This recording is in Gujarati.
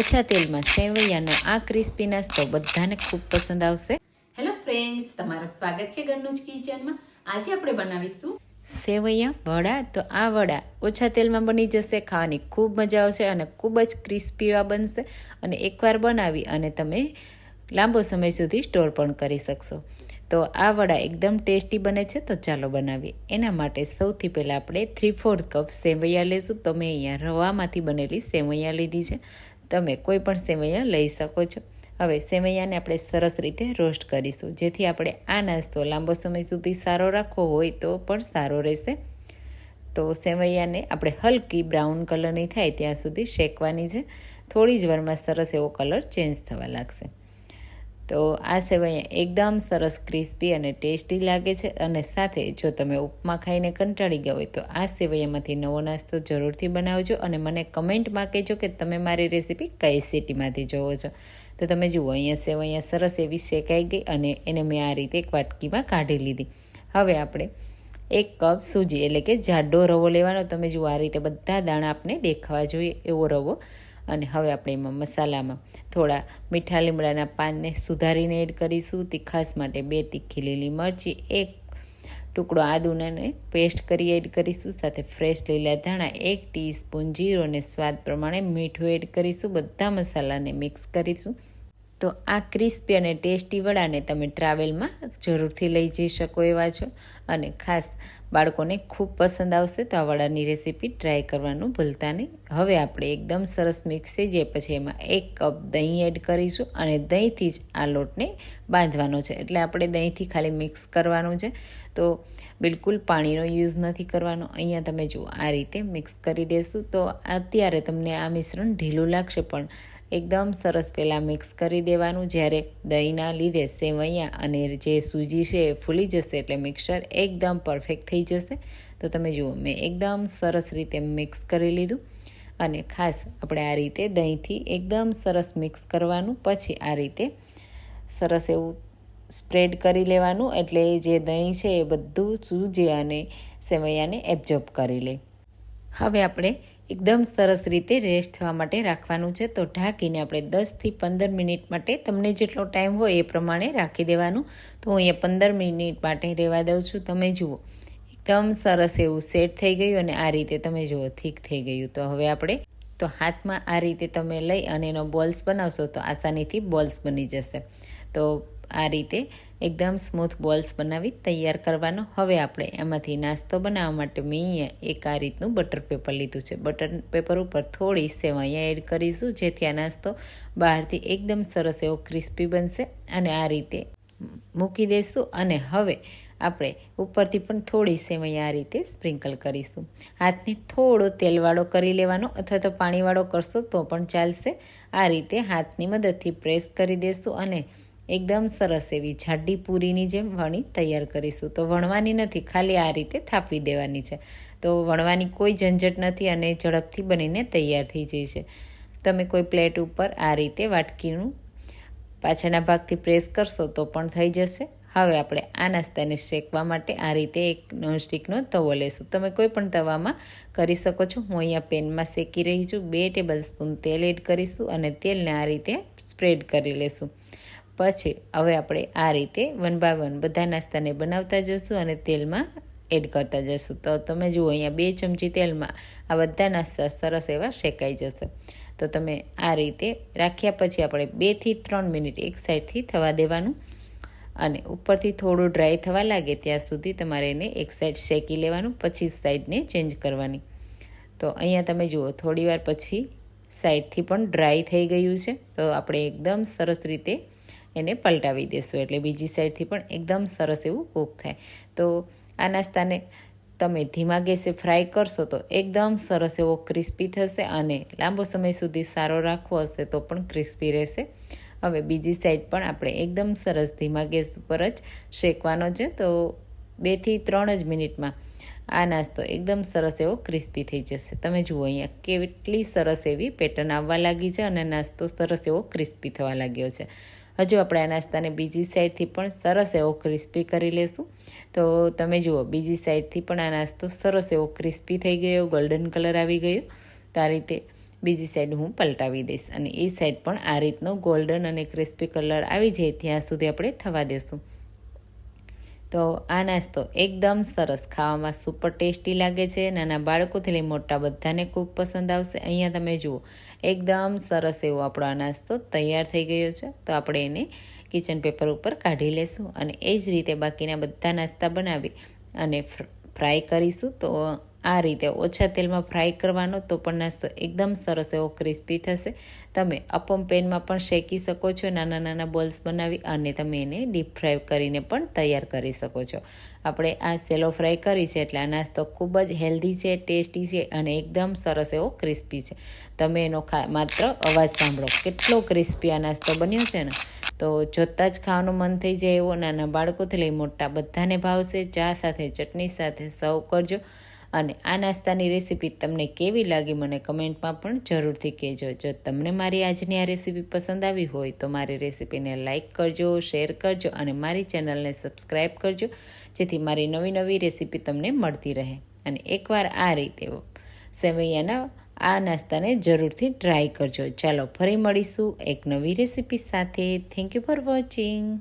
ઓછા તેલમાં સેવૈયાનો આ ક્રિસ્પી નાસ્તો બધાને ખૂબ પસંદ આવશે. હેલો ફ્રેન્ડ્સ તમારું સ્વાગત છે ઘરનું જ કિચનમાં. આજે આપણે બનાવીશું સેવૈયા વડા તો આ વડા ઓછા તેલમાં બની જશે ખાવાની ખૂબ મજા આવશે અને ખૂબ જ ક્રિસ્પી એવા બનશે. અને એકવાર બનાવી અને તમે લાંબો સમય સુધી સ્ટોર પણ કરી શકશો. તો આ વડા એકદમ ટેસ્ટી બને છે તો ચાલો બનાવીએ. એના માટે સૌથી પહેલાં આપણે થ્રી ફોર્થ કપ સેવૈયા લઈશું તો મેં અહીંયા રવામાંથી બનેલી સેવૈયા લીધી છે. તમે કોઈ પણ સેવૈયા લઈ શકો છો. હવે સેવૈયાને આપણે સરસ રીતે રોસ્ટ કરીશું. જેથી આપણે આ નાસ્તો લાંબો સમય સુધી સારો રાખવો હોય તો પણ સારો રહેશે. તો સેવૈયાને આપણે હલકી બ્રાઉન કલરની થાય ત્યાં સુધી શેકવાની છે. થોડી જ વારમાં સરસ એવો કલર ચેન્જ થવા લાગશે. તો આ સેવૈયા એકદમ સરસ ક્રિસ્પી અને ટેસ્ટી લાગે છે અને સાથે જો તમે ઉપમા ખાઈને કંટાળી ગયા હોય તો આ સેવૈયામાંથી નવો નાસ્તો જરૂરથી બનાવજો અને મને કમેન્ટમાં કહેજો કે તમે મારી રેસીપી કઈ સિટીમાંથી જોવો છો. તો તમે જુઓ, અહીંયા સેવૈયા સરસ એવી શેકાઈ ગઈ અને એને મેં આ રીતે એક વાટકીમાં કાઢી લીધી. હવે આપણે એક કપ સૂજી એટલે કે જાડો રવો લેવાનો. તમે જુઓ, આ રીતે બધા દાણા આપણે દેખાવા જોઈએ એવો રવો. અને હવે આપણે એમાં મસાલામાં થોડા મીઠા લીમડાના પાનને સુધારીને એડ કરીશું. તીખાસ માટે બે તીખી લીલી મરચી, એક ટુકડો આદુને પેસ્ટ કરી એડ કરીશું. સાથે ફ્રેશ લીલા ધાણા, એક ટીસ્પૂન જીરો અને સ્વાદ પ્રમાણે મીઠું એડ કરીશું. બધા મસાલાને મિક્સ કરીશું. તો આ ક્રિસ્પી અને ટેસ્ટી વડાને તમે ટ્રાવેલમાં જરૂરથી લઈ જઈ શકો એવા છો. અને ખાસ બાળકોને ખૂબ પસંદ આવશે તો આ વડાની રેસીપી ટ્રાય કરવાનું ભૂલતા નહીં. હવે આપણે એકદમ સરસ મિક્સ થઈ જાય પછી એમાં એક કપ દહીં એડ કરીશું અને દહીંથી જ આ લોટને બાંધવાનો છે. એટલે આપણે દહીંથી ખાલી મિક્સ કરવાનું છે. તો બિલકુલ પાણીનો યુઝ નથી કરવાનો. અહીંયા તમે જુઓ, આ રીતે મિક્સ કરી દેશું. તો અત્યારે તમને આ મિશ્રણ ઢીલું લાગશે, પણ એકદમ સરસ પહેલાં મિક્સ કરી દેવાનું. જ્યારે દહીંના લીધે સેવૈયા અને જે સૂજી છે એ ફૂલી જશે, એટલે મિક્સર એકદમ પરફેક્ટ થઈ જશે. તો તમે જુઓ, મેં એકદમ સરસ રીતે મિક્સ કરી લીધું. અને ખાસ આપણે આ રીતે દહીંથી એકદમ સરસ મિક્સ કરવાનું. પછી આ રીતે સરસ એવું સ્પ્રેડ કરી લેવાનું એટલે જે દહીં છે એ બધું સૂજી અને સેવૈયાને એબ્ઝોર્બ કરી લે. હવે આપણે એકદમ સરસ રીતે રેસ્ટ થવા માટે રાખવાનું છે. તો ઢાંકીને આપણે દસથી પંદર મિનિટ માટે તમને જેટલો ટાઈમ હોય એ પ્રમાણે રાખી દેવાનું. તો હું અહીંયા પંદર મિનિટ માટે રહેવા દઉં છું. તમે જુઓ, એકદમ સરસ એવું સેટ થઈ ગયું અને આ રીતે તમે જુઓ ઠીક થઈ ગયું. તો હવે આપણે, તો હાથમાં આ રીતે તમે લઈ અને એનો બોલ્સ બનાવશો તો આસાનીથી બોલ્સ બની જશે. તો આ રીતે એકદમ સ્મૂથ બોલ્સ બનાવી તૈયાર કરવાનો. હવે આપણે એમાંથી નાસ્તો બનાવવા માટે મેં એક આ રીતનું બટર પેપર લીધું છે. બટર પેપર ઉપર થોડી સેવાઈયા એડ કરીશું, જેથી આ નાસ્તો બહારથી એકદમ સરસ એવો ક્રિસ્પી બનશે અને આ રીતે મૂકી દઈશું અને હવે આપણે ઉપરથી પણ થોડી સેવૈયા આ રીતે સ્પ્રિંકલ કરીશું. હાથને થોડો તેલવાળો કરી લેવાનો, અથવા તો પાણીવાળો કરશો તો પણ ચાલશે. આ રીતે હાથની મદદથી પ્રેસ કરી દેશું અને એકદમ સરસ એવી જાડી પૂરીની જેમ વણી તૈયાર કરીશું. તો વણવાની નથી, ખાલી આ રીતે થાપી દેવાની છે. તો વણવાની કોઈ ઝંઝટ નથી અને ઝડપથી બનીને તૈયાર થઈ જાય છે. તમે કોઈ પ્લેટ ઉપર આ રીતે વાટકીનું પાછળના ભાગથી પ્રેસ કરશો તો પણ થઈ જશે. હવે આપણે આ નાસ્તાને શેકવા માટે આ રીતે એક નોનસ્ટિકનો તવો લેશું. તમે કોઈ પણ તવામાં કરી શકો છો. હું અહીંયા પેનમાં શેકી રહી છું. બે ટેબલ સ્પૂન તેલ એડ કરીશું અને તેલને આ રીતે સ્પ્રેડ કરી લેશું. પછી હવે આપણે આ રીતે વન બાય વન બધા નાસ્તાને બનાવતા જશું અને તેલમાં એડ કરતા જશું. તો તમે જુઓ, અહીંયા બે ચમચી તેલમાં આ બધા નાસ્તા સરસ એવા શેકાઈ જશે. તો તમે આ રીતે રાખ્યા પછી આપણે બેથી ત્રણ મિનિટ એક સાઈડથી થવા દેવાનું અને ઉપરથી થોડું ડ્રાય થવા લાગે ત્યાં સુધી તમારે એને એક સાઈડ શેકી લેવાનું, પછી સાઈડને ચેન્જ કરવાની. તો અહીંયા તમે જુઓ, થોડીવાર પછી સાઈડથી પણ ડ્રાય થઈ ગયું છે. તો આપણે એકદમ સરસ રીતે એને પલટાવી દેશું. એટલે બીજી સાઈડથી પણ એકદમ સરસ એવું કૂક થાય. તો આ નાસ્તાને તમે ધીમા ગેસે ફ્રાય કરશો તો એકદમ સરસ એવો ક્રિસ્પી થશે અને લાંબો સમય સુધી સારો રાખવો હશે તો પણ ક્રિસ્પી રહેશે. હવે બીજી સાઈડ પણ આપણે એકદમ સરસ ધીમા ગેસ ઉપર જ શેકવાનો છે. તો બેથી ત્રણ જ મિનિટમાં આ નાસ્તો એકદમ સરસ એવો ક્રિસ્પી થઈ જશે. તમે જુઓ અહીંયા કેટલી સરસ એવી પેટર્ન આવવા લાગી છે અને નાસ્તો સરસ એવો ક્રિસ્પી થવા લાગ્યો છે. હજુ આપણે આ નાસ્તાને બીજી સાઈડથી પણ સરસ એવો ક્રિસ્પી કરી લેશું. તો તમે જુઓ, બીજી સાઈડથી પણ આ નાસ્તો સરસ એવો ક્રિસ્પી થઈ ગયો ગોલ્ડન કલર આવી ગયો. તો આ રીતે બીજી સાઈડ હું પલટાવી દઈશ અને એ સાઈડ પણ આ રીતનો ગોલ્ડન અને ક્રિસ્પી કલર આવી જાય ત્યાં સુધી આપણે થવા દેશું. તો આ નાસ્તો એકદમ સરસ, ખાવામાં સુપર ટેસ્ટી લાગે છે. નાના બાળકોથી લઈ મોટા બધાને ખૂબ પસંદ આવશે. અહીંયા તમે જુઓ, એકદમ સરસ એવો આપણો આ નાસ્તો તૈયાર થઈ ગયો છે. તો આપણે એને કિચન પેપર ઉપર કાઢી લેશું અને એ જ રીતે બાકીના બધા નાસ્તા બનાવી અને ફ્રાય કરીશું. તો આ રીતે ઓછા તેલમાં ફ્રાય કરવાનો તો પણ નાસ્તો એકદમ સરસ એવો ક્રિસ્પી થશે. તમે અપમ પેનમાં પણ શેકી શકો છો, નાના નાના બોલ્સ બનાવી અને તમે એને ડીપ ફ્રાય કરીને પણ તૈયાર કરી શકો છો. આપણે આ સેલો ફ્રાય કરી છે એટલે આ નાસ્તો ખૂબ જ હેલ્ધી છે, ટેસ્ટી છે અને એકદમ સરસ એવો ક્રિસ્પી છે. તમે એનો માત્ર અવાજ સાંભળો. કેટલો ક્રિસ્પી આ નાસ્તો બન્યો છે ને? તો જોતાં જ ખાવાનું મન થઈ જાય એવો નાના બાળકોથી લઈ મોટા બધાને ભાવશે. ચા સાથે, ચટણી સાથે સર્વ કરજો. અને આ નાસ્તાની રેસીપી તમને કેવી લાગી મને કમેન્ટમાં પણ જરૂરથી કહેજો. જો તમને મારી આજની આ રેસીપી પસંદ આવી હોય તો મારી રેસીપીને લાઇક કરજો, શેર કરજો અને મારી ચેનલને સબસ્ક્રાઈબ કરજો, જેથી મારી નવી નવી રેસીપી તમને મળતી રહે. અને એકવાર આ રીતે સેવૈયાના આ નાસ્તાને જરૂરથી ટ્રાય કરજો. ચાલો ફરી મળીશું એક નવી રેસીપી સાથે. Thank you for watching